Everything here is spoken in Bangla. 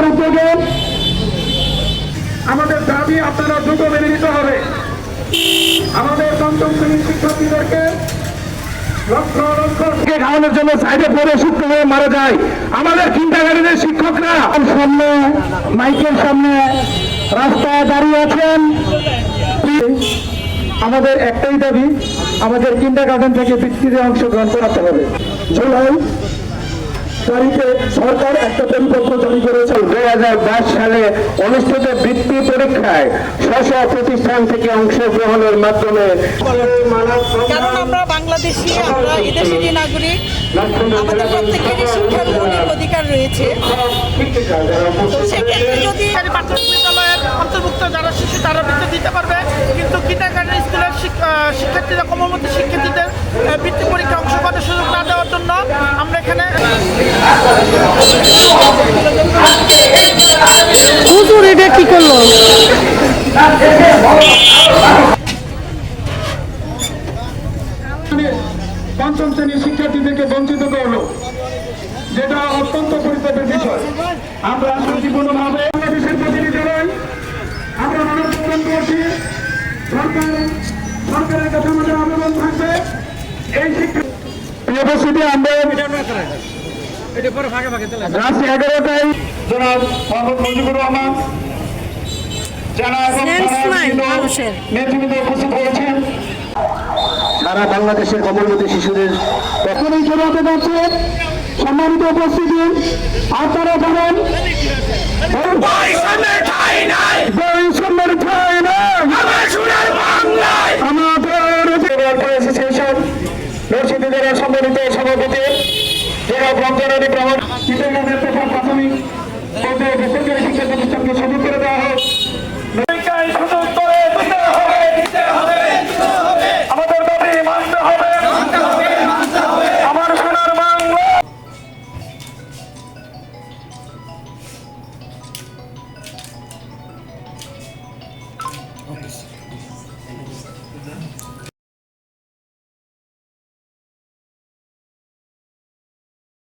আপনাদের উদ্যোগে আমাদের দাবি আপনারা দ্রুত মেনে নিতে হবে। আমাদের পঞ্চম শ্রেণির শিক্ষার্থীদেরকে জন্য সাইডে মারা যায়। আমাদের শিক্ষকরা সামনে সামনে রাস্তায় দাঁড়িয়ে আছেন। আমাদের একটাই দাবি, আমাদের কিন্ডার গার্ডেন থেকে বৃত্তিতে অংশগ্রহণ করাতে হবে। জুলাই তারিখে সরকার একটা পরিপত্র জারি করেছে। দুই হাজার বাইশ সালে অনুষ্ঠিত বৃত্তি পরীক্ষায় স্ব প্রতিষ্ঠান থেকে অংশগ্রহণের মাধ্যমে কারণ আমরা বাংলাদেশি আমরা এদেশেরই নাগরিক আমাদের প্রত্যেকেরই শিক্ষার মৌলিক অধিকার রয়েছে। তো সেক্ষেত্রে যদি প্রাথমিক বিদ্যালয়ের অন্তর্ভুক্ত যারা শিশু তারা বৃত্তি দিতে পারবে। কিন্তু কিন্ডারগার্টেন স্কুলের শিক- শিক্ষার্থীরা কমলমতি শিক্ষার্থীদের বৃত্তি পরীক্ষা অংশগ্রহণের সুযোগ না দেওয়ার জন্য এখানে? হুজুর এটা কি করল? পঞ্চম শ্রেণির শিক্ষার্থীদেরকে বঞ্চিত করল যেটা অত্যন্ত পরিতাপের বিষয়। আমরা শান্তিপূর্ণভাবে বাংলাদেশের প্রতিনিধি নই আমরা মানববন্ধন করছি। সরকার সরকারের কাছে আমাদের আবেদন থাকবে। এই শিক্ষা প্রিয় জনাব মোহাম্মদ মুজিবুর রহমান তারা। নেতৃবৃন্দ উপস্থিত হয়েছেন বাংলাদেশের কমলমতি শিশুদের শুরু হতে যাচ্ছে সম্মানিত উপস্থিতি। আপনারা আমাদের নরসিংদী সম্মানিত সভাপতি রমজানি ভ্রমণ চিত্রগ্রামের প্রথম প্রাথমিক